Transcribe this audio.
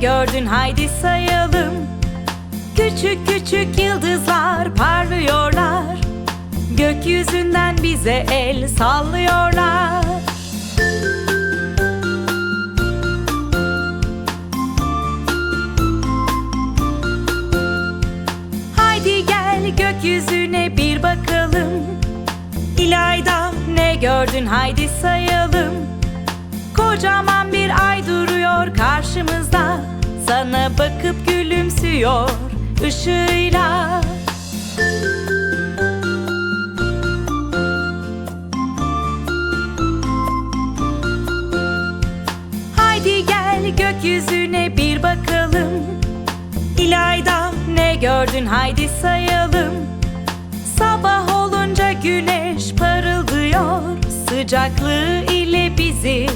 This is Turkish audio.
gördün haydi sayalım. Küçük küçük yıldızlar parlıyorlar. Gökyüzünden bize el sallıyorlar. Haydi gel gökyüzüne bir bakalım. İlayda ne gördün? Haydi sayalım. Kocaman bir ay duruyor karşımızda Bakıp gülümsüyor ışığıyla. Haydi gel gökyüzüne bir bakalım. İlayda ne gördün? Haydi sayalım. Sabah olunca güneş parıldıyor. Sıcaklığı ile bizi